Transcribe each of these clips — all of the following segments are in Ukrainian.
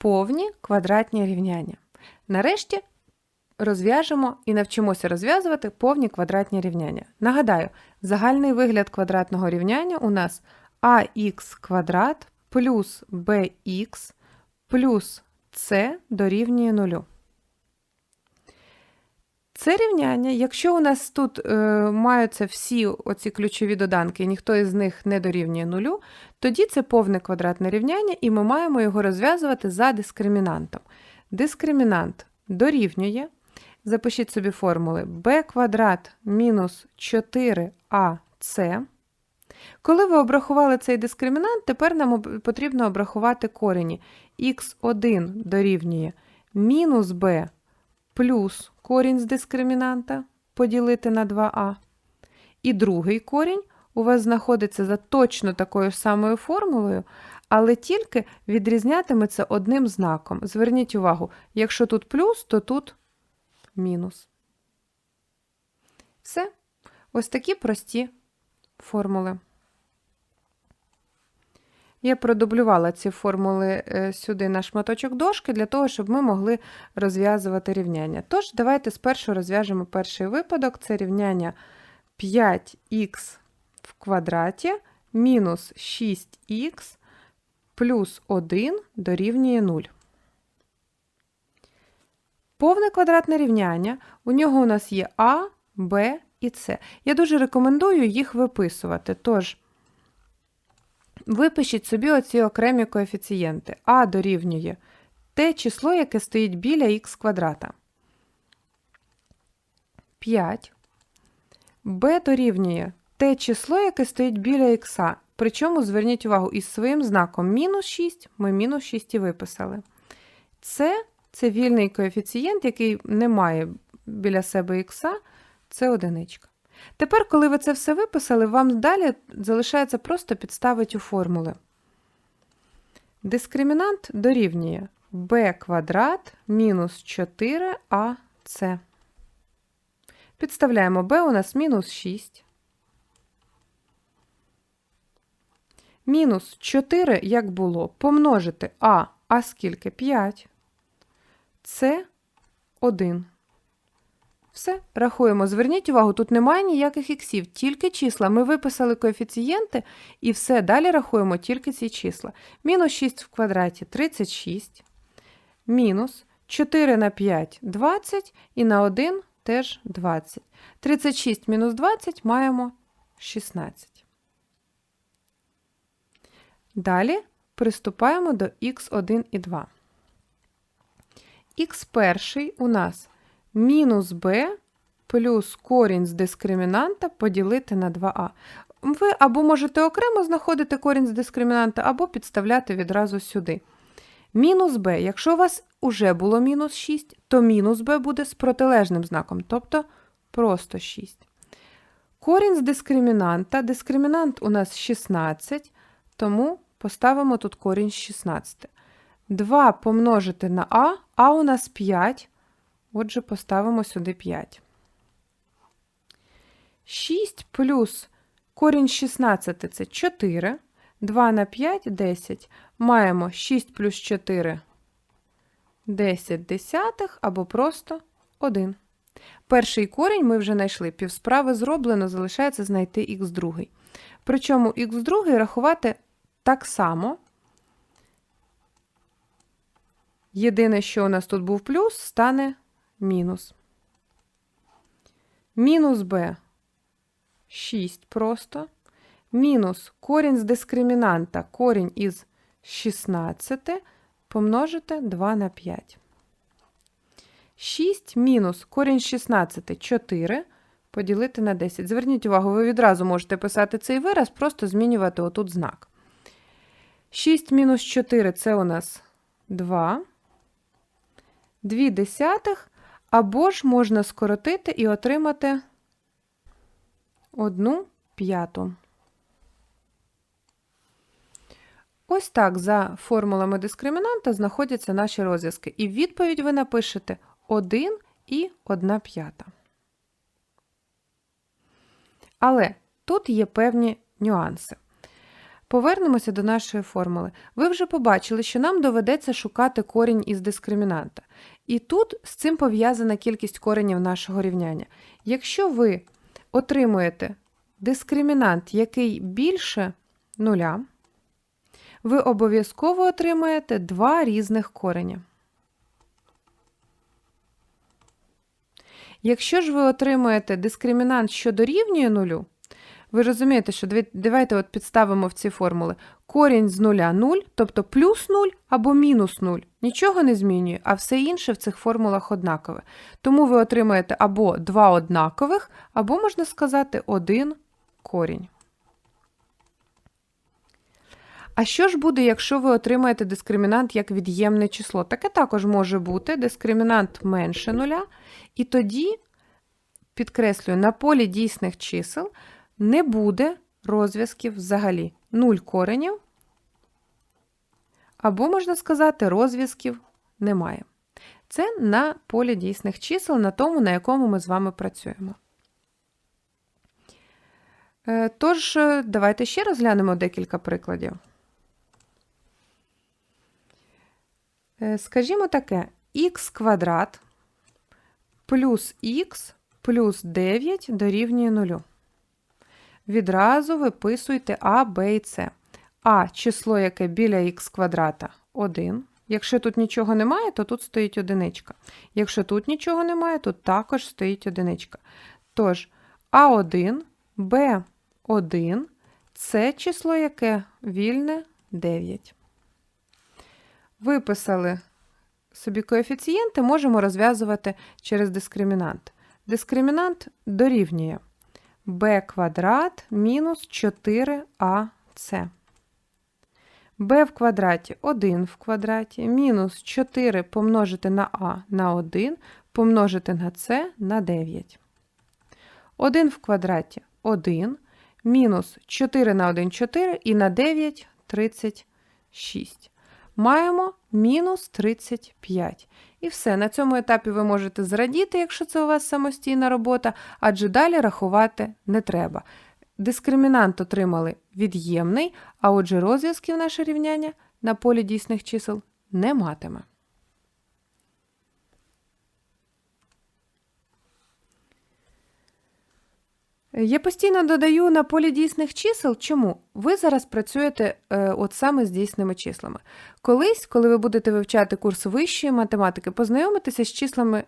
повні квадратні рівняння. Нарешті розв'яжемо і навчимося розв'язувати повні квадратні рівняння. Нагадаю, загальний вигляд квадратного рівняння у нас ax квадрат плюс bx плюс c дорівнює нулю. Це рівняння, якщо у нас тут е, маються всі оці ключові доданки, і ніхто із них не дорівнює нулю, тоді це повне квадратне рівняння, і ми маємо його розв'язувати за дискримінантом. Дискримінант дорівнює, запишіть собі формули b квадрат мінус 4ac. Коли ви обрахували цей дискримінант, тепер нам потрібно обрахувати корені. х1 дорівнює мінус b плюс корінь з дискримінанта поділити на 2а. І другий корінь у вас знаходиться за точно такою самою формулою, але тільки відрізнятиметься одним знаком. Зверніть увагу, якщо тут плюс, то тут мінус. Все. Ось такі прості формули. Я продублювала ці формули е, сюди на шматочок дошки для того, щоб ми могли розв'язувати рівняння. Тож, давайте спершу розв'яжемо перший випадок. Це рівняння 5х в квадраті мінус 6х плюс 1 дорівнює 0. Повне квадратне рівняння. У нього у нас є а, б і с. Я дуже рекомендую їх виписувати. Тож, Випишіть собі оці окремі коефіцієнти. А дорівнює те число, яке стоїть біля х квадрата. 5. Б дорівнює те число, яке стоїть біля х. Причому зверніть увагу, із своїм знаком мінус 6 ми мінус 6 і виписали. С це вільний коефіцієнт, який не має біля себе х, це одиничка. Тепер, коли ви це все виписали, вам далі залишається просто підставити у формули. Дискримінант дорівнює b квадрат мінус 4ac. Підставляємо b у нас мінус 6. Мінус 4, як було, помножити а, а скільки? 5. Це 1. Все, рахуємо. Зверніть увагу, тут немає ніяких іксів, тільки числа. Ми виписали коефіцієнти і все, далі рахуємо тільки ці числа. Мінус 6 в квадраті 36, мінус 4 на 5 – 20, і на 1 теж 20. 36 мінус 20 маємо 16. Далі приступаємо до х1 і 2. х перший у нас мінус b плюс корінь з дискримінанта поділити на 2а. Ви або можете окремо знаходити корінь з дискримінанта, або підставляти відразу сюди. Мінус b. Якщо у вас уже було мінус 6, то мінус b буде з протилежним знаком, тобто просто 6. Корінь з дискримінанта. Дискримінант у нас 16, тому поставимо тут корінь з 16. 2 помножити на а, а у нас 5. Отже, поставимо сюди 5. 6 плюс корінь 16 це 4. 2 на 5 – 10. Маємо 6 плюс 4 – 10 десятих або просто 1. Перший корінь ми вже знайшли. Півсправи зроблено, залишається знайти х другий. Причому х другий рахувати так само. Єдине, що у нас тут був плюс, стане мінус. Мінус b 6 просто. Мінус корінь з дискримінанта, корінь із 16 помножити 2 на 5. 6 мінус корінь з 16 4 поділити на 10. Зверніть увагу, ви відразу можете писати цей вираз, просто змінювати отут знак. 6 мінус 4 це у нас 2. 2 десятих або ж можна скоротити і отримати 1 п'яту. Ось так за формулами дискримінанта знаходяться наші розв'язки. І в відповідь ви напишете 1 і 1 п'ята. Але тут є певні нюанси. Повернемося до нашої формули. Ви вже побачили, що нам доведеться шукати корінь із дискримінанта. І тут з цим пов'язана кількість коренів нашого рівняння. Якщо ви отримуєте дискримінант, який більше нуля, ви обов'язково отримаєте два різних кореня. Якщо ж ви отримуєте дискримінант, що дорівнює нулю, ви розумієте, що давайте от підставимо в ці формули. Корінь з нуля 0, тобто плюс 0 або мінус 0. Нічого не змінює, а все інше в цих формулах однакове. Тому ви отримаєте або два однакових, або, можна сказати, один корінь. А що ж буде, якщо ви отримаєте дискримінант як від'ємне число? Таке також може бути дискримінант менше нуля, і тоді, підкреслюю, на полі дійсних чисел не буде розв'язків взагалі. Нуль коренів, або, можна сказати, розв'язків немає. Це на полі дійсних чисел, на тому, на якому ми з вами працюємо. Е, Тож, е, давайте ще розглянемо декілька прикладів. Е, Скажімо таке, х квадрат плюс х плюс 9 дорівнює 0. Відразу виписуйте а, б і с. А число, яке біля х квадрата 1. Якщо тут нічого немає, то тут стоїть одиничка. Якщо тут нічого немає, то також стоїть одиничка. Тож А1, Б1 це число, яке вільне 9. Виписали собі коефіцієнти, можемо розв'язувати через дискримінант. Дискримінант дорівнює b квадрат мінус 4ac. b в квадраті 1 в квадраті, мінус 4 помножити на а на 1, помножити на c на 9. 1 в квадраті 1, мінус 4 на 1 4 і на 9 36. Маємо мінус 35. І все, на цьому етапі ви можете зрадіти, якщо це у вас самостійна робота, адже далі рахувати не треба. Дискримінант отримали від'ємний, а отже розв'язків наше рівняння на полі дійсних чисел не матиме. Я постійно додаю на полі дійсних чисел. Чому? Ви зараз працюєте е, от саме з дійсними числами. Колись, коли ви будете вивчати курс вищої математики, познайомитеся з числами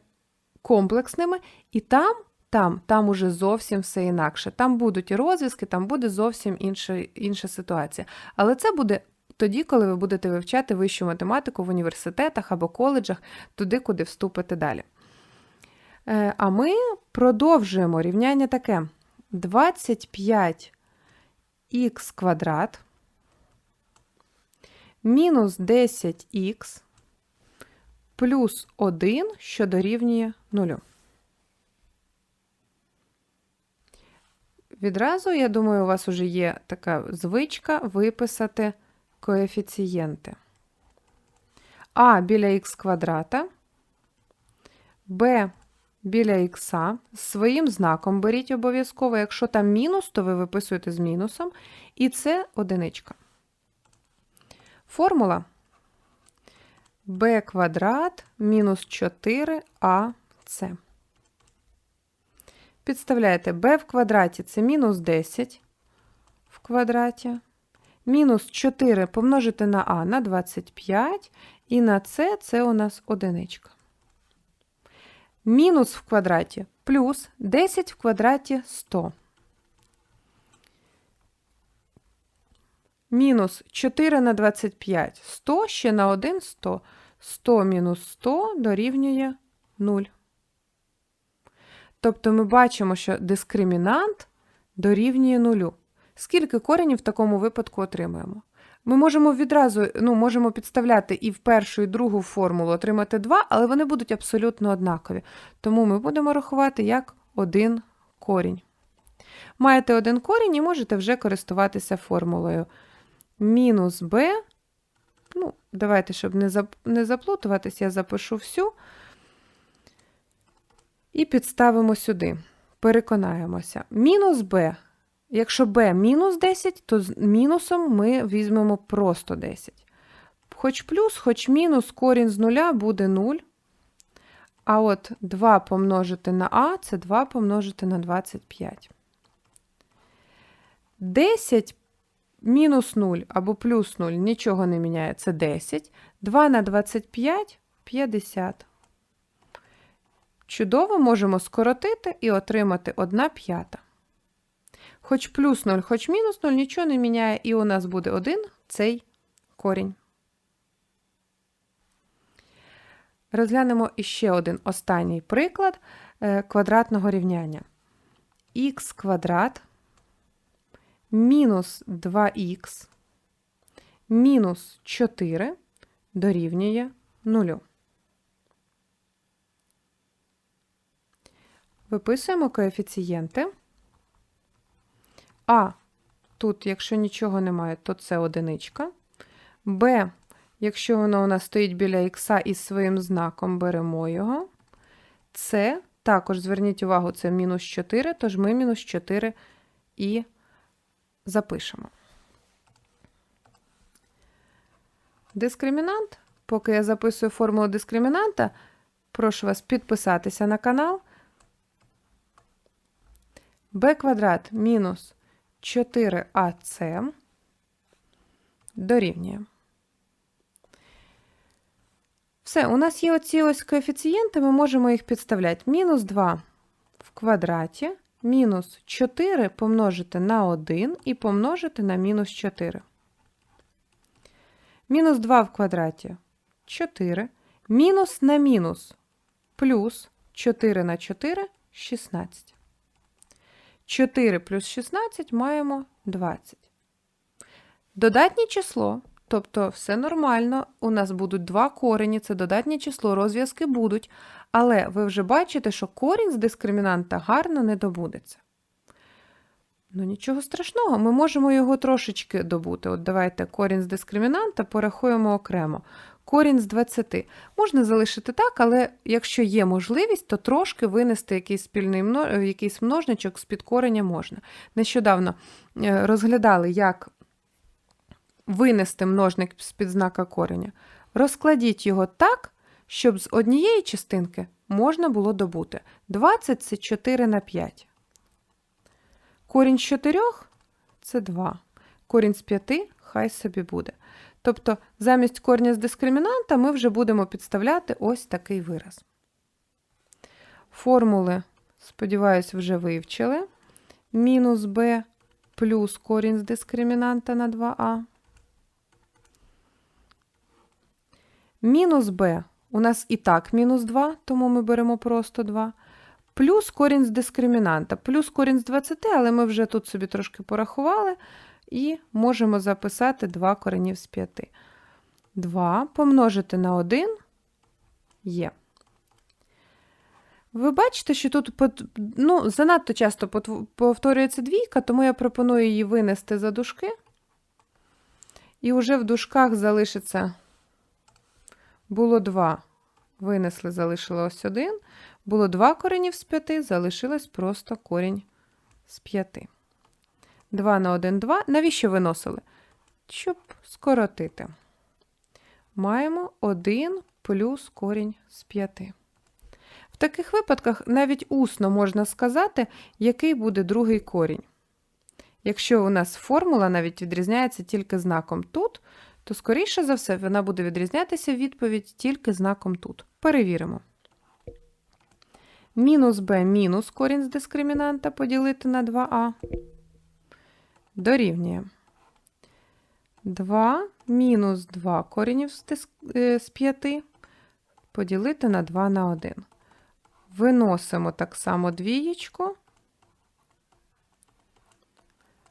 комплексними, і там, там, там уже зовсім все інакше. Там будуть і розв'язки, там буде зовсім інша, інша ситуація. Але це буде тоді, коли ви будете вивчати вищу математику в університетах або коледжах, туди, куди вступите далі. Е, А ми продовжуємо рівняння таке. 25х квадрат мінус 10х плюс 1, що дорівнює 0. Відразу, я думаю, у вас вже є така звичка виписати коефіцієнти. А біля х квадрата, Б біля х своїм знаком беріть обов'язково. Якщо там мінус, то ви виписуєте з мінусом. І це одиничка. Формула b квадрат мінус 4ac. Підставляєте b в квадраті це мінус 10 в квадраті. Мінус 4 помножити на а на 25, і на c це у нас одиничка. Мінус в квадраті плюс 10 в квадраті 100. Мінус 4 на 25 100, ще на 1 100. 100 мінус 100 дорівнює 0. Тобто ми бачимо, що дискримінант дорівнює 0. Скільки коренів в такому випадку отримуємо? Ми можемо відразу ну, можемо підставляти і в першу, і другу формулу отримати 2, але вони будуть абсолютно однакові. Тому ми будемо рахувати як один корінь. Маєте один корінь і можете вже користуватися формулою мінус b. Ну, давайте, щоб не не заплутуватись, я запишу всю. І підставимо сюди. Переконаємося. Мінус b Якщо b мінус 10, то з мінусом ми візьмемо просто 10. Хоч плюс, хоч мінус, корінь з нуля буде 0. А от 2 помножити на а це 2 помножити на 25. 10 мінус 0 або плюс 0 нічого не міняє, це 10. 2 на 25 50. Чудово можемо скоротити і отримати 1 п'ята. Хоч плюс 0, хоч мінус 0 нічого не міняє, і у нас буде 1 цей корінь. Розглянемо іще один останній приклад е, квадратного рівняння. х квадрат мінус 2х мінус 4 дорівнює 0. Виписуємо коефіцієнти. А, тут, якщо нічого немає, то це одиничка. Б, якщо воно у нас стоїть біля х із своїм знаком, беремо його. С, також зверніть увагу, це мінус 4, тож ми мінус 4 і запишемо. Дискримінант. Поки я записую формулу дискримінанта, прошу вас підписатися на канал. b квадрат мінус 4ac дорівнює. Все, у нас є оці ось коефіцієнти, ми можемо їх підставляти. Мінус 2 в квадраті, мінус 4 помножити на 1 і помножити на мінус 4. Мінус 2 в квадраті 4. Мінус на мінус плюс 4 на 4 16. 4 плюс 16 маємо 20. Додатнє число, тобто все нормально, у нас будуть два корені, це додатнє число, розв'язки будуть, але ви вже бачите, що корінь з дискримінанта гарно не добудеться. Ну, нічого страшного, ми можемо його трошечки добути. От давайте корінь з дискримінанта порахуємо окремо. Корінь з 20. Можна залишити так, але якщо є можливість, то трошки винести якийсь спільний якийсь множничок з під кореня можна. Нещодавно е, розглядали, як винести множник з під знака кореня. Розкладіть його так, щоб з однієї частинки можна було добути. 20 це 4 на 5. Корінь з 4 це 2. Корінь з 5 хай собі буде. Тобто, замість корня з дискримінанта ми вже будемо підставляти ось такий вираз. Формули, сподіваюся, вже вивчили. Мінус b плюс корінь з дискримінанта на 2а. Мінус b у нас і так мінус 2, тому ми беремо просто 2. Плюс корінь з дискримінанта. Плюс корінь з 20, але ми вже тут собі трошки порахували. І можемо записати 2 коренів з 5. 2 помножити на 1 є. Ви бачите, що тут ну, занадто часто повторюється двійка, тому я пропоную її винести за дужки. І вже в дужках залишиться було 2. Винесли, залишилось 1. Було 2 коренів з 5, залишилось просто корінь з 5. 2 на 1 2. Навіщо виносили? Щоб скоротити. Маємо 1 плюс корінь з 5. В таких випадках навіть усно можна сказати, який буде другий корінь. Якщо у нас формула навіть відрізняється тільки знаком тут, то, скоріше за все, вона буде відрізнятися відповідь тільки знаком тут. Перевіримо. Мінус b мінус корінь з дискримінанта поділити на 2а дорівнює 2 мінус 2 коренів з 5 е, поділити на 2 на 1. Виносимо так само двієчку,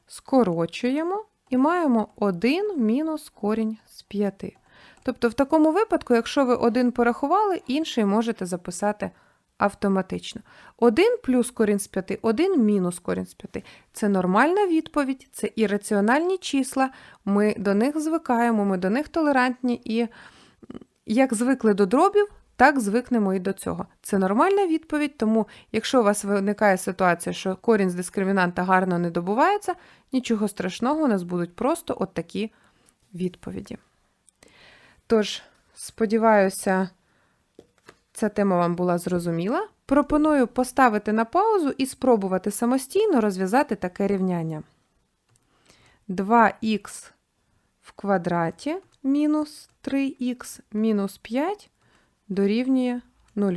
скорочуємо і маємо 1 мінус корінь з 5. Тобто, в такому випадку, якщо ви один порахували, інший можете записати автоматично. 1 плюс корінь з 5, 1 мінус корінь з 5. Це нормальна відповідь, це ірраціональні числа, ми до них звикаємо, ми до них толерантні і як звикли до дробів, так звикнемо і до цього. Це нормальна відповідь, тому якщо у вас виникає ситуація, що корінь з дискримінанта гарно не добувається, нічого страшного, у нас будуть просто от такі відповіді. Тож, сподіваюся, ця тема вам була зрозуміла. Пропоную поставити на паузу і спробувати самостійно розв'язати таке рівняння. 2х в квадраті мінус 3х мінус 5 дорівнює 0.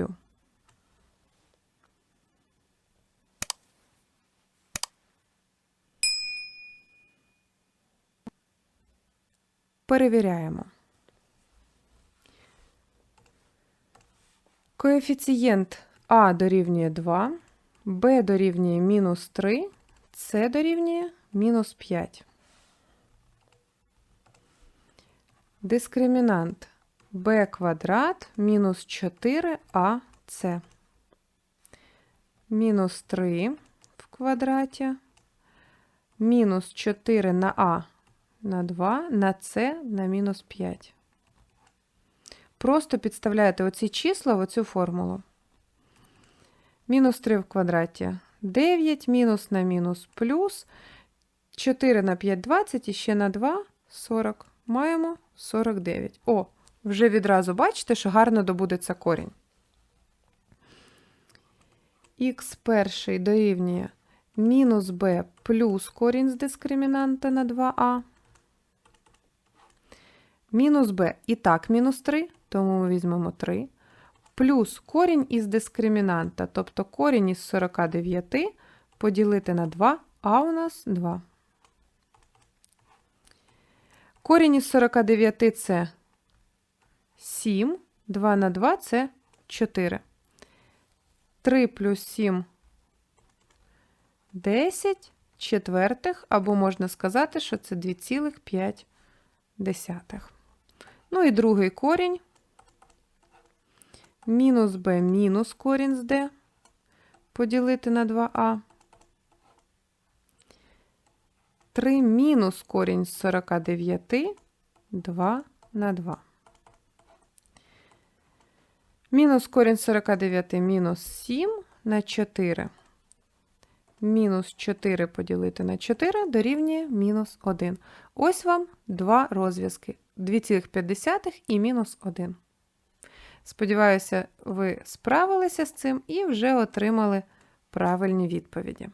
Перевіряємо. Коефіцієнт А дорівнює 2, Б дорівнює мінус 3, С дорівнює мінус 5. Дискримінант b квадрат мінус 4ac. Мінус 3 в квадраті. Мінус 4 на а на 2, на c на мінус 5. Просто підставляєте оці числа в оцю формулу. Мінус 3 в квадраті 9, мінус на мінус плюс. 4 на 5 20 і ще на 2 40. Маємо 49. О, вже відразу бачите, що гарно добудеться корінь. Х перший дорівнює мінус b плюс корінь з дискримінанта на 2а. Мінус b і так мінус 3, тому ми візьмемо 3. Плюс корінь із дискримінанта, тобто корінь із 49 поділити на 2, а у нас 2. Корінь із 49 це 7, 2 на 2 це 4. 3 плюс 7 10 четвертих, або можна сказати, що це 2,5. Ну і другий корінь. Мінус b мінус корінь з d поділити на 2а. 3 мінус корінь з 49 2 на 2. Мінус корінь 49 мінус 7 на 4. Мінус 4 поділити на 4 дорівнює мінус 1. Ось вам два розв'язки: 2,5 і мінус 1. Сподіваюся, ви справилися з цим і вже отримали правильні відповіді.